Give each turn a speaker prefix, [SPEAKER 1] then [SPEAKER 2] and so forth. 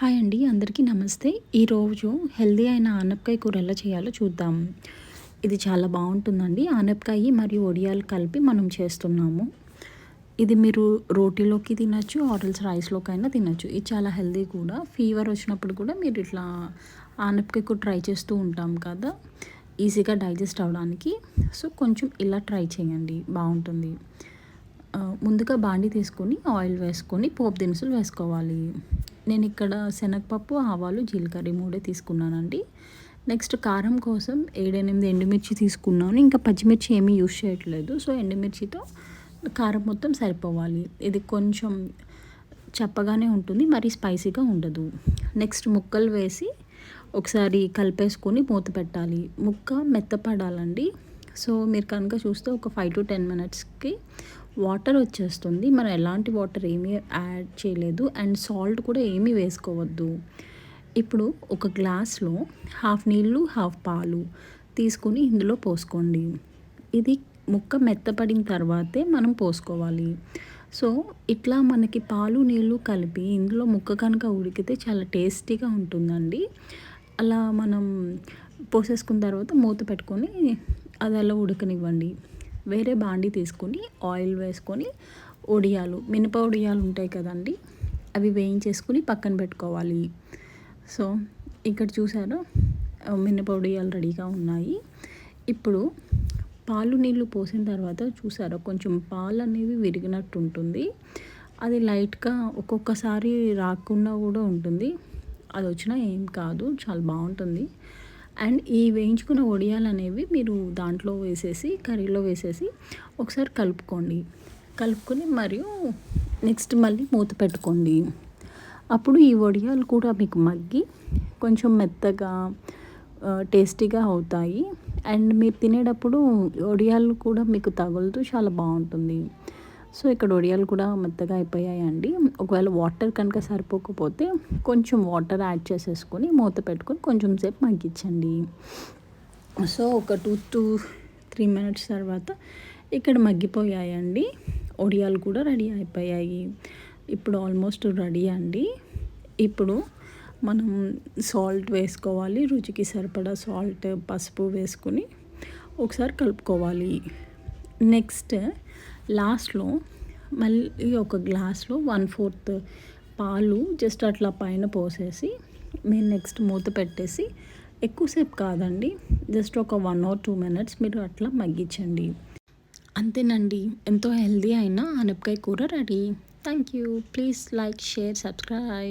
[SPEAKER 1] Hi అండి అందరికీ నమస్తే. ఈరోజు హెల్దీ అయిన ఆనపకాయ కూర ఎలా చేయాలో చూద్దాం. ఇది చాలా బాగుంటుందండి. ఆనపకాయ మరియు ఒడియాలు కలిపి మనం చేస్తున్నాము. ఇది మీరు రోటీలోకి తినచ్చు ఆరల్స్ రైస్లోకైనా తినచ్చు. ఇది చాలా హెల్దీ కూడా. ఫీవర్ వచ్చినప్పుడు కూడా మీరు ఇట్లా ఆనపకాయ కూర ట్రై చేస్తూ ఉంటాం కదా. ఈజీగా డైజెస్ట్ అవ్వడానికి. సో కొంచెం ఇలా ట్రై చేయండి. బాగుంటుంది. ముందుగా బాండి తీసుకొని ఆయిల్ వేసుకొని పోపు దినుసులు వేసుకోవాలి. నేను ఇక్కడ శనగపప్పు ఆవాలు జీలకర్ర మూడే తీసుకున్నానండి. నెక్స్ట్ కారం కోసం ఏడెనిమిది ఎండుమిర్చి తీసుకున్నాను. ఇంకా పచ్చిమిర్చి ఏమీ యూజ్ చేయట్లేదు. సో ఎండుమిర్చితో కారం మొత్తం సరిపోవాలి. ఇది కొంచెం చప్పగానే ఉంటుంది. మరి స్పైసీగా ఉండదు. నెక్స్ట్ ముక్కలు వేసి ఒకసారి కలిపేసుకొని మూత పెట్టాలి. ముక్క మెత్తపడాలండి. సో మీరు కనుక చూస్తే ఒక ఫైవ్ టు టెన్ మినిట్స్కి వాటర్ వచ్చేస్తుంది. మనం ఎలాంటి వాటర్ ఏమీ యాడ్ చేయలేదు. అండ్ సాల్ట్ కూడా ఏమీ వేసుకోవద్దు. ఇప్పుడు ఒక గ్లాస్లో హాఫ్ నీళ్ళు హాఫ్ పాలు తీసుకొని ఇందులో పోసుకోండి. ఇది ముక్క మెత్తపడిన తర్వాతే మనం పోసుకోవాలి. సో ఇట్లా మనకి పాలు నీళ్ళు కలిపి ఇందులో ముక్క కనుక ఉడికితే చాలా టేస్టీగా ఉంటుందండి. అలా మనం పోసేసుకున్న తర్వాత మూత పెట్టుకొని అది అలా ఉడకనివ్వండి. వేరే బాండి తీసుకొని ఆయిల్ వేసుకొని ఒడియాలు మినప ఒడియాలు ఉంటాయి కదండి అవి వేయించేసుకుని పక్కన పెట్టుకోవాలి. సో ఇక్కడ చూసారు మినప ఒడియాలు రెడీగా ఉన్నాయి. ఇప్పుడు పాలు నీళ్ళు పోసిన తర్వాత చూసారు కొంచెం పాలు అనేవి విరిగినట్టు ఉంటుంది. అది లైట్గా ఒక్కొక్కసారి రాకుండా కూడా ఉంటుంది. అది వచ్చినా ఏం కాదు చాలా బాగుంటుంది. అండ్ ఈ వేయించుకున్న వడియాలు అనేవి మీరు దాంట్లో వేసేసి కర్రీలో వేసేసి ఒకసారి కలుపుకోండి. కలుపుకొని మరియు నెక్స్ట్ మళ్ళీ మూత పెట్టుకోండి. అప్పుడు ఈ వడియాలు కూడా మీకు మగ్గి కొంచెం మెత్తగా టేస్టీగా అవుతాయి. అండ్ మీరు తినేటప్పుడు వడియాలు కూడా మీకు తగులుతూ చాలా బాగుంటుంది. సో ఇక్కడ ఒడియాలు కూడా మెత్తగా అయిపోయాయండి. ఒకవేళ వాటర్ కనుక సరిపోకపోతే కొంచెం వాటర్ యాడ్ చేసేసుకొని మూత పెట్టుకొని కొంచెం సేపు మగ్గించండి. సో ఒక టూ టూ త్రీ మినిట్స్ తర్వాత ఇక్కడ మగ్గిపోయాయండి. ఒడియాలు కూడా రెడీ అయిపోయాయి. ఇప్పుడు ఆల్మోస్ట్ రెడీ అండి. ఇప్పుడు మనం సాల్ట్ వేసుకోవాలి. రుచికి సరిపడా సాల్ట్ పసుపు వేసుకుని ఒకసారి కలుపుకోవాలి. నెక్స్ట్ లాస్ట్లో మళ్ళీ ఒక గ్లాస్లో వన్ ఫోర్త్ పాలు జస్ట్ అట్లా పైన పోసేసి మీరు నెక్స్ట్ మూత పెట్టేసి ఎక్కువసేపు కాదండి జస్ట్ ఒక వన్ ఆర్ టూ మినిట్స్ మీరు అట్లా మగ్గించండి. అంతేనండి ఎంతో హెల్దీ అయిన అనపకాయ కూర ready. Thank you. Please like share subscribe.